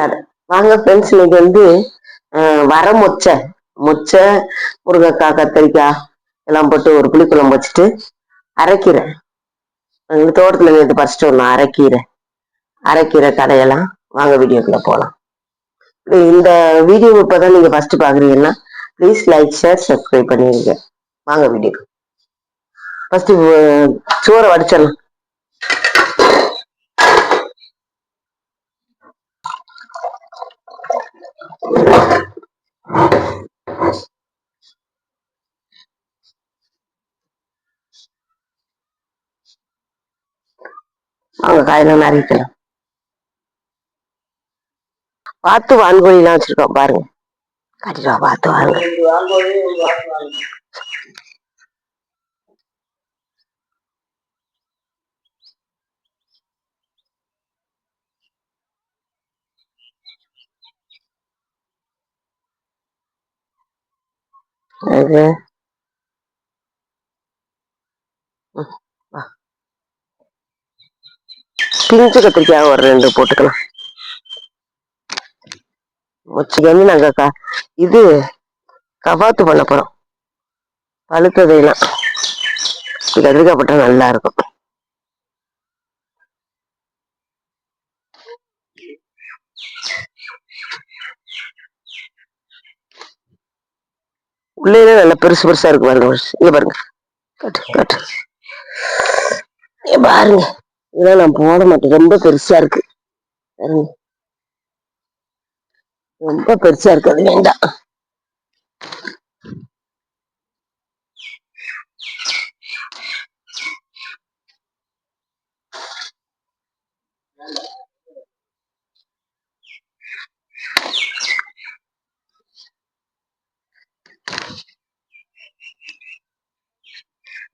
இல்லாத வாங்க ஃப்ரெண்ட்ஸ் இன்னைக்கு வந்து வர மொச்சை மொச்சை முருங்கைக்காய் கத்திரிக்காய் எல்லாம் போட்டு ஒரு புளிக்குழம்பு வச்சுட்டு அரைக்கீரை. எங்கள் தோட்டத்துல நேற்று பறிச்சுட்டு வரணும் அரைக்கீரை. அரைக்கீரை கடையெல்லாம். வாங்க வீடியோக்குள்ள போகலாம் இந்த வீடியோ இப்பதான் நீங்க ஃபர்ஸ்ட் பாக்குறீங்கன்னா ப்ளீஸ் லைக் ஷேர் சப்ஸ்கிரைப் பண்ணிருங்க வாங்க வீடியோக்கு ஃபர்ஸ்ட் சோறை வடிச்சிடலாம். அவங்க காயெல்லாம் நறுக்கலாம் பார்த்து வான்கோழிலாம் வச்சிருக்கோம் பாருங்க. கட்டிடுவா பார்த்து வாங்க. அது பிஞ்சு கத்திரிக்காய் ஒரு ரெண்டு போட்டுக்கலாம்? முச்சுக்கு வந்து நாங்க க- இது கபாத்து பண்ண போகிறோம் பழுத்ததையெல்லாம். கத்திரிக்காய் போட்டால் நல்லா இருக்கும். உள்ளே நல்லா பெருசு பெருசா இருக்கு பாருங்க இங்க பாருங்க. கட்டு கட்டு. பாருங்க. இதெல்லாம் நான் போட மாட்டேன். ரொம்ப பெருசா இருக்கு. பாருங்க. ரொம்ப பெருசா இருக்கு. அது வேண்டாம்.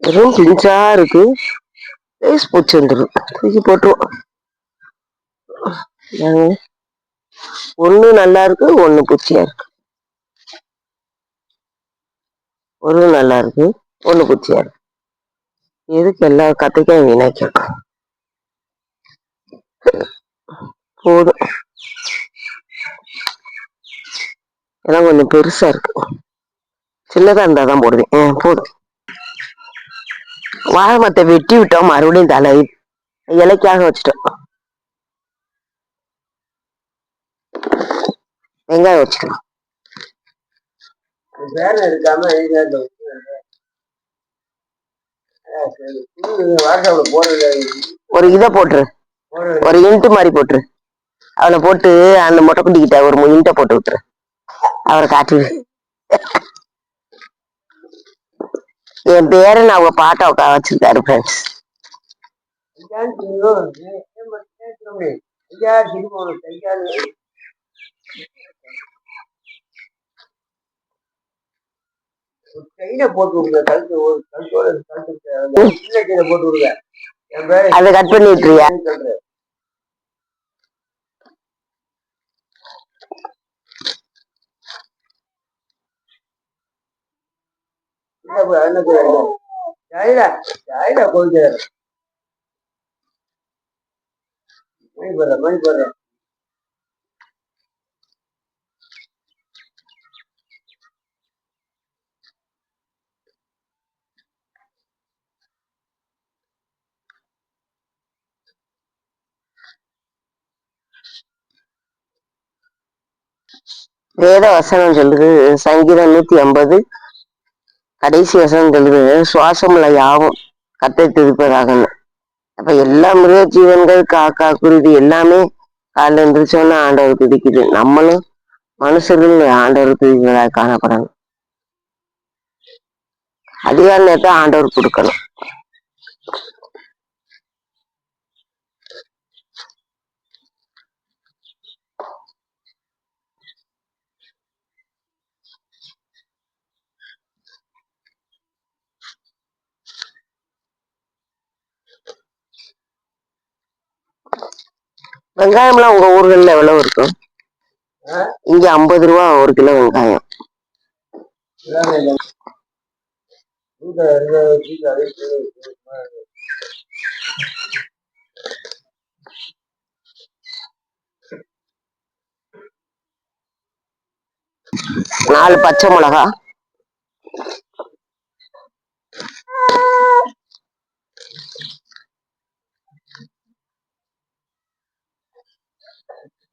வெறும் பிஞ்சா இருக்கு. லேஸ் பூச்சி வந்துடும் தூக்கி போட்டுருவோம். ஒன்று நல்லா இருக்கு ஒண்ணு பூச்சியா இருக்கு. ஒரு நல்லா இருக்கு ஒண்ணு பூச்சியா இருக்கு. எதுக்கு எல்லா கத்திரிக்காயும் வீணாக்கணும் போதும். எல்லாம் கொஞ்சம் பெருசா இருக்கு. சின்னதா இருந்தாதான் போடுவேன். ஆ, போதும். வாழை மரத்தை வெட்டி விட்டோம் மறுபடியும் தலை இலைக்காக வச்சுட்டோம். வெங்காயம் வச்சுக்கலாம். ஒரு இதை போட்டுரு. ஒரு இன்ட்டு மாதிரி போட்டுரு. அவனை போட்டு அந்த மொட்டை குட்டிக்கிட்ட ஒரு இன்ட்டை போட்டு விட்டுரு அவரை காட்டு என் பேரை நான் அவங்க பாட்டை உட்கா வச்சிருக்காரு ஃப்ரெண்ட்ஸ் ஐயா திரும்ப கையாளு ஒரு கையில போட்டு விடுங்க கழுத்து ஒரு கழுத்தோட கழுத்து அந்த சின்ன கையில போட்டு விடுங்க என் பேரை அதை கட் பண்ணி விட்டுறியா சொல்றேன் என்ன? மணி மணி வேத வசனம் சொல்லுது சங்கீதம் நூத்தி ஐம்பது கடைசி வசனங்கிறது சொல்லுது சுவாசமுள்ள யாவும் கத்தை திருப்பதாகன்னு அப்ப எல்லா மிருக ஜீவன்கள் காக்கா குருதி எல்லாமே காலைல எழுந்திரிச்சோன்னா ஆண்டவர் துதிக்குது நம்மளும் மனுஷர்கள் ஆண்டவர் துதிக்கிறதாக காணப்படணும். அதிகார நேரத்தை ஆண்டவர் கொடுக்கணும். வெங்காயம்லாம் உங்க ஊர்கள்ல எவ்வளவு இருக்கும் இங்க ஐம்பது ரூபா ஒரு கிலோ வெங்காயம். நாலு பச்சை மிளகா.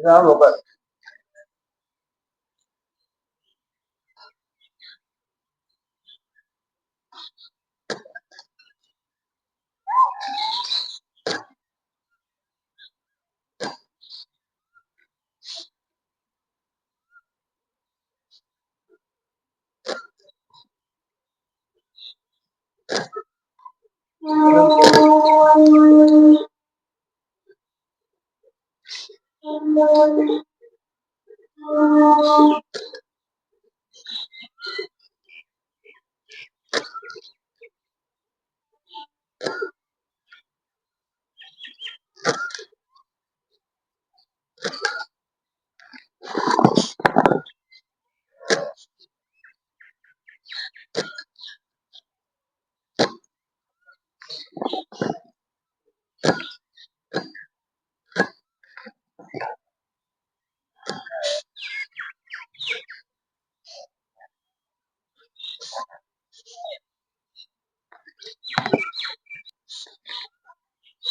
அடிச்சிருக்கேன் இதான் உட்கார்.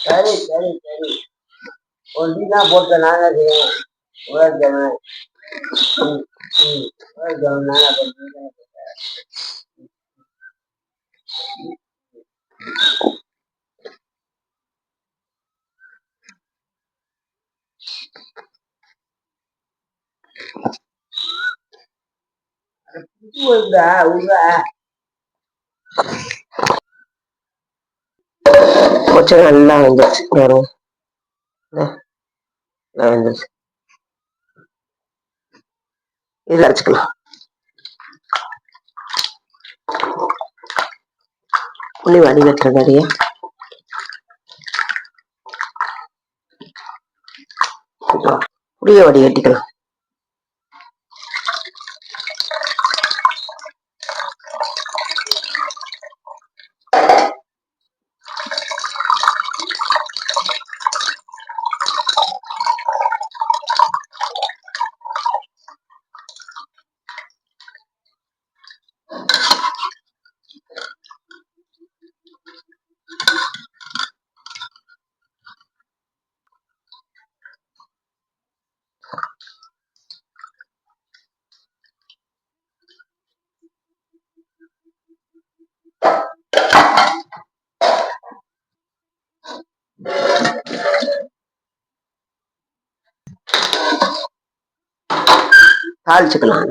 சரி சரி சரி ஒரு டீ தான் போட்ட நானே செய்யணும் உலகம் உலகம் நானே போட்டேன் புது வருதா உள்ள மொச்சை நல்லா வந்துச்சு வரும். வந்துச்சு வந்துருச்சு. இதுல அரைச்சுக்கலாம் புளி வடிகட்டுற நிறைய புளிய வடிகட்டிக்கலாம். தாளிச்சுக்கலாம்.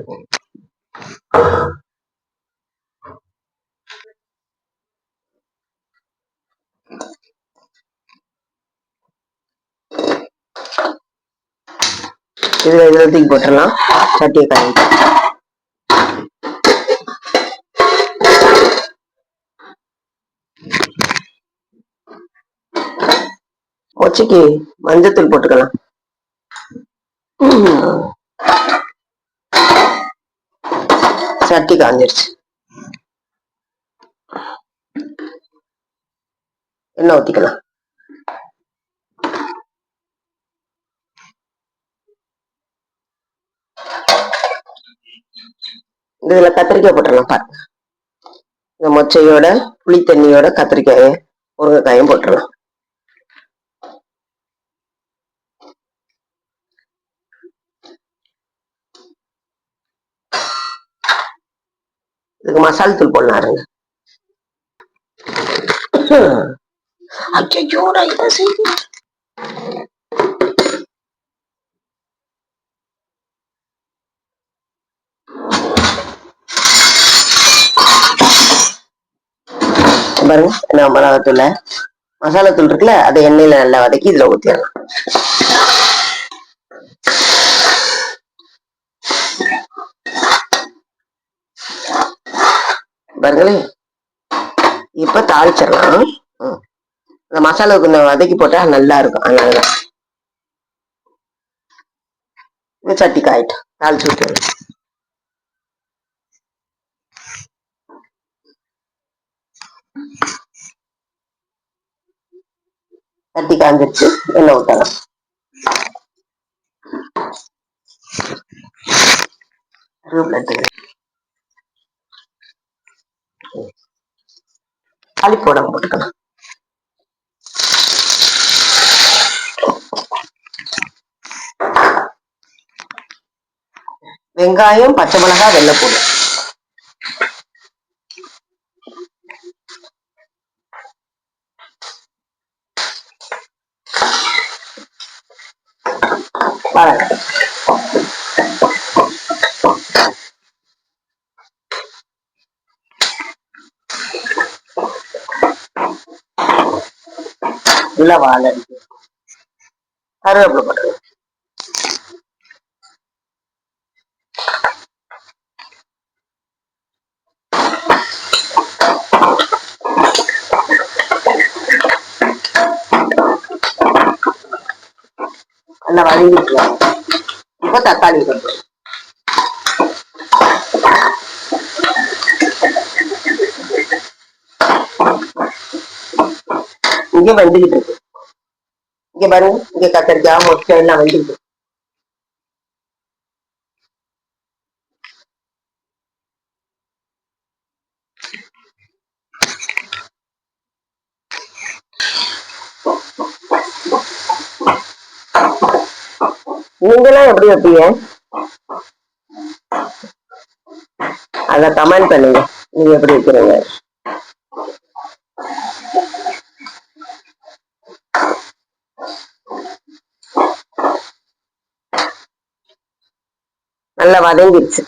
இதுல இதுல தூக்கி போட்டுடலாம். சட்டியை காய் ஒச்சிக்கு மஞ்சத்தூள் போட்டுக்கலாம். சட்டி காஞ்சிருச்சு எண்ணெய் ஊத்திக்கலாம் இதுல கத்திரிக்காய் போட்டுடலாம் பாருங்க இந்த மொச்சையோட புளி தண்ணியோட கத்திரிக்காய முருங்கைக்காயும் போட்டுடலாம் இதுக்கு மசால் தூள் போடலாருங்க. ஐயோடா இதை செய்ய பாருங்க நான் மிளகாத்தூளை. மசாலா தூள் இருக்குல்ல அதை எண்ணெயில நல்லா வதக்கி இதுல ஊத்திடலாம். பாருங்களேன் இப்ப தாளிச்சிடலாம். ம். இந்த வதக்கி போட்டா நல்லா இருக்கும் அதனாலதான் இந்த சட்டி காயிட்டு தாளிச்சு விட்டுருங்க. தட்டி காஞ்சிருச்சு. எண்ணெய் ஊற்றலாம் கருவேப்பிலை எடுத்துக்கிறேன். தாளிப்போட போட்டுக்கலாம். வெங்காயம் பச்சை மிளகாய் வெள்ளைப்பூடு இல்ல வாழை கருவேப்பிலை போட்டு நல்லா வதங்கிக்கலாம் இப்போ தக்காளி கொண்டு இங்க வந்துகிட்டு இருக்கு. இங்க பாருங்க இங்க கத்திரிக்காய் முட்டை எல்லாம் வந்துகிட்டு இருக்கு. நீங்களாம் எப்படி வைப்பீங்க? அத கமெண்ட் பண்ணுங்க. நீங்க எப்படி வைக்கிறீங்க? நல்லா வதங்கிடுச்சு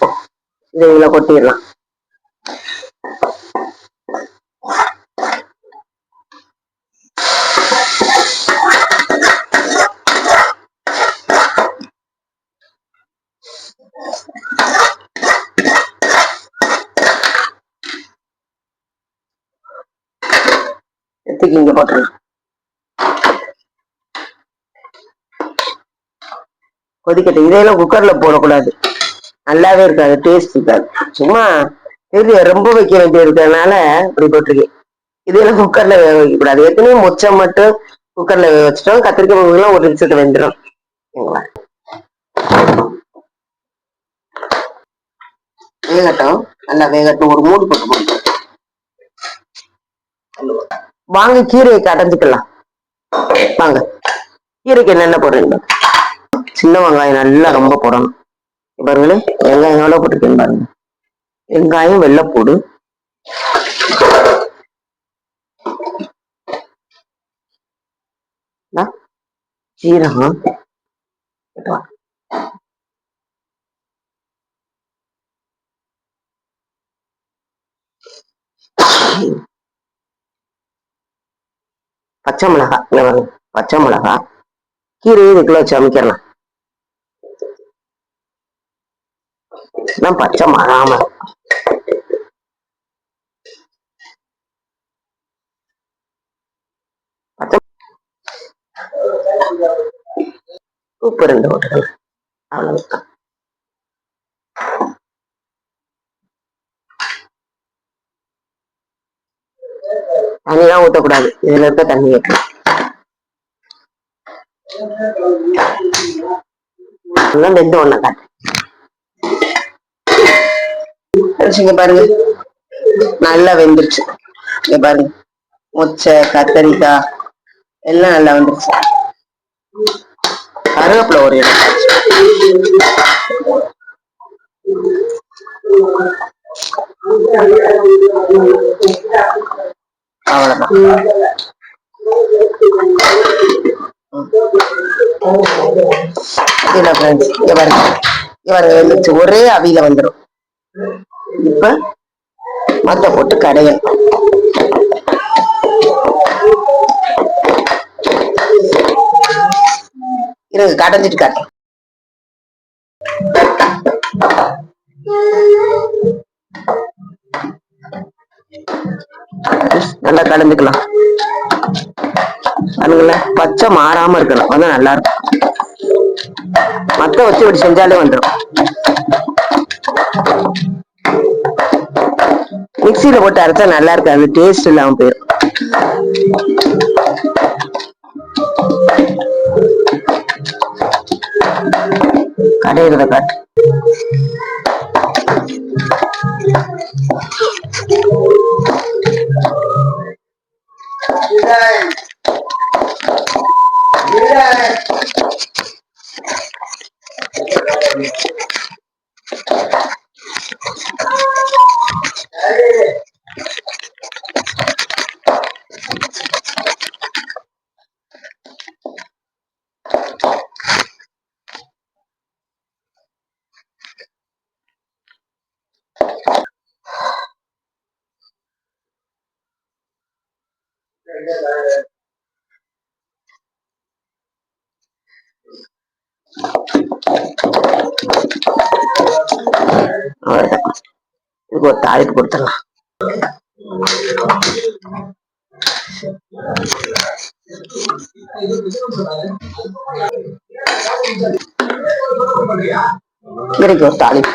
இது இதுல கொட்டிடலாம். எடுத்துக்கி இங்க போட்டுடலாம். கொதிக்கட்டும். இதையெல்லாம் குக்கர்ல போடக்கூடாது. நல்லாவே இருக்காது டேஸ்ட் இருக்காது. சும்மா தெரியல ரொம்ப வைக்க வேண்டிய இருக்கிறதுனால இப்படி போட்டிருக்கேன் இதெல்லாம் குக்கர்ல வேக வைக்க கூடாது. எத்தனையோ மொச்சம் மட்டும் குக்கர்ல வேக வச்சிட்டோம். கத்திரிக்காய் முகலாம் ஒரு நிமிஷத்துல வெந்துடும் சரிங்களா வேகட்டும். நல்லா வேகட்டும். ஒரு மூடு போட்டு போட்டு. வாங்க கீரையை கடைஞ்சுக்கலாம். வாங்க. கீரைக்கு என்னென்ன போடுறீங்க? சின்ன வெங்காயம் நல்லா ரொம்ப போடணும். இங்க வெங்காயம் எவ்வளவு போட்டிருக்கேன் பாருங்க. வெங்காயம் வெள்ளைப்பூடு இந்தா, சீரகம். பச்சை மிளகா பச்சை மிளகாய். கீரையை இதுக்குள்ள வச்சு அமைக்கலாம் நான் பச்சை மறாம பச்சை உப்பு ரெண்டு போட்டுக்கலாம் அவ்வளவுதான் தண்ணிலாம் ஊத்தக்கூடாது இதுல இருக்க தண்ணி வைக்கணும் எல்லாம் வெந்து ஒண்ணா காட்டு வச்சுங்க பாருங்க. நல்லா வெந்துருச்சு. இங்க பாருங்க. முச்சை கத்தரிக்காய் எல்லாம் நல்லா வந்துருச்சு. கருவேப்பிலை ஒரு இடம் அவ்வளவுதான். இதுல இங்க பாருங்க. இங்க பாருங்க வெந்துருச்சு. ஒரே அவியில வந்துரும். இப்ப மத்த போட்டு கடையும் இருங்க கடைஞ்சிட்டு காட்டேன் நல்லா கலந்துக்கலாம் அதுங்களேன் பச்சை மாறாம இருக்கணும். அதான் நல்லா இருக்கும். மத்த வச்சு இப்படி செஞ்சாலே வந்துடும் மிக்சியில போட்டு அரைச்சா நல்லா இருக்காது. டேஸ்ட் இல்லாம போயிடும் கடையிறத காட்டு. அவ்வளவுதான். இதுக்கு ஒரு தாளிப்பு கொடுத்துடலாம். கீரைக்கு ஒரு தாளிப்பு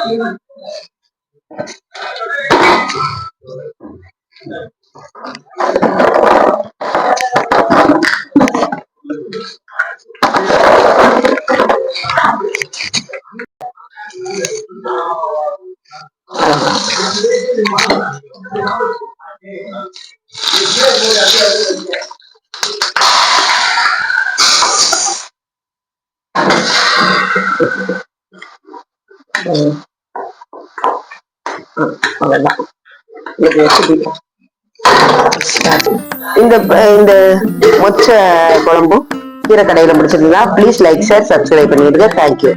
அவ்வளவுதான் இந்த இந்த மொச்ச குழம்பும் கீரை கடையில முடிச்சிருந்தா ப்ளீஸ் லைக் ஷேர் சப்ஸ்கிரைப் பண்ணிடுங்க. Thank you